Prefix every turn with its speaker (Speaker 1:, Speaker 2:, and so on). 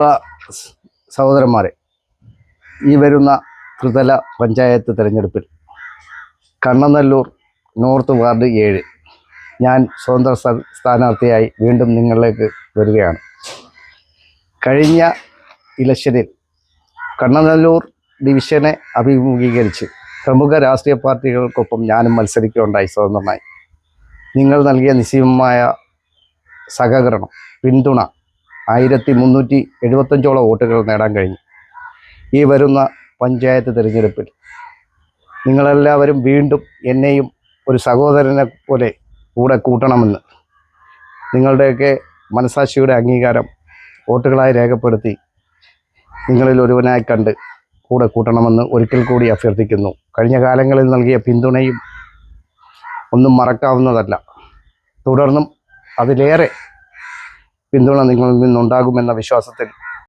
Speaker 1: സഹോദരന്മാരെ ഈ വരുന്ന ത്രിതല പഞ്ചായത്ത് തിരഞ്ഞെടുപ്പിൽ കണ്ണനല്ലൂർ നോർത്ത് വാർഡ് ഏഴ് ഞാൻ സ്വതന്ത്ര സ്ഥാനാർത്ഥിയായി വീണ്ടും നിങ്ങളിലേക്ക് വരികയാണ്. കഴിഞ്ഞ ഇലക്ഷനിൽ കണ്ണനല്ലൂർ ഡിവിഷനെ അഭിമുഖീകരിച്ച് പ്രമുഖ രാഷ്ട്രീയ പാർട്ടികൾക്കൊപ്പം ഞാനും മത്സരിക്കുകയുണ്ടായി സ്വതന്ത്രമായി നിങ്ങൾ നൽകിയ നിസ്സീമമായ സഹകരണം പിന്തുണ ആയിരത്തി മുന്നൂറ്റി എഴുപത്തഞ്ചോളം വോട്ടുകൾ നേടാൻ കഴിഞ്ഞു. ഈ വരുന്ന പഞ്ചായത്ത് തിരഞ്ഞെടുപ്പിൽ നിങ്ങളെല്ലാവരും വീണ്ടും എന്നെയും ഒരു സഹോദരനെ പോലെ കൂടെ കൂട്ടണമെന്ന് നിങ്ങളുടെയൊക്കെ മനസാക്ഷിയുടെ അംഗീകാരം വോട്ടുകളായി രേഖപ്പെടുത്തി നിങ്ങളിൽ ഒരുവനായി കണ്ട് കൂടെ കൂട്ടണമെന്ന് ഒരിക്കൽ കൂടി അഭ്യർത്ഥിക്കുന്നു. കഴിഞ്ഞ കാലങ്ങളിൽ നൽകിയ പിന്തുണയും ഒന്നും മറക്കാവുന്നതല്ല. തുടർന്നും അതിലേറെ പിന്തുണ നിങ്ങളിൽ നിന്നുണ്ടാകുമെന്ന വിശ്വാസത്തിൽ